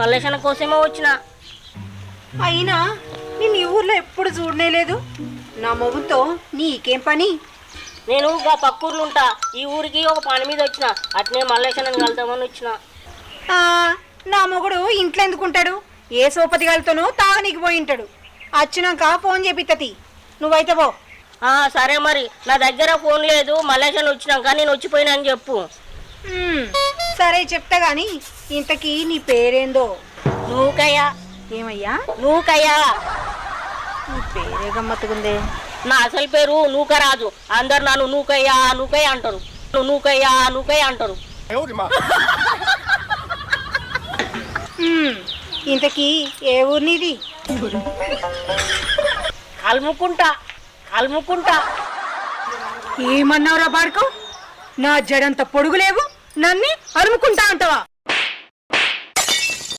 మల్లేశన కోసమే వచ్చిన. అయినా నేను ఈ ఊర్లో ఎప్పుడు చూడనే లేదు. నా మొగుతో నీకేం పని? నేను గా పక్కూర్లు ఉంటా. ఈ ఊరికి ఒక పని మీద వచ్చిన. అట్నే మల్లేశనని కలుద్దామని వచ్చిన. నా మొగుడు ఇంట్లో ఎందుకుంటాడు ఏ సోపతి గాలితోనో తాగనీకి పోయి ఉంటాడు. వచ్చినాక ఫోన్ చేపిత్తతి నువ్వైతే పో. ఆ, సరే మరి. నా దగ్గర ఫోన్ లేదు. మల్లేశన్ వచ్చినాక నేను వచ్చిపోయినా అని చెప్పు. సరే చెప్తా గాని ఇంతకీ నీ పేరేందో? నూకయ్యా. ఏమయ్యా? నూకయ్యా. నీ పేరే గమ్మత్తుకుందే నా అసలు పేరు నూకరాజు. అందరు నన్ను నూకయ్యా నూకయ్య అంటారు. నూకయ్యా నూకయ్య అంటారు. ఉమ్, ఇంతకీ ఏ ఊరు నీది? కలుముకుంటా కలుముకుంటా. ఏమన్నావురా బాడుకో నా జడంత పొడుగు లేవు? నన్ను అరుముకుంటా అంటావా?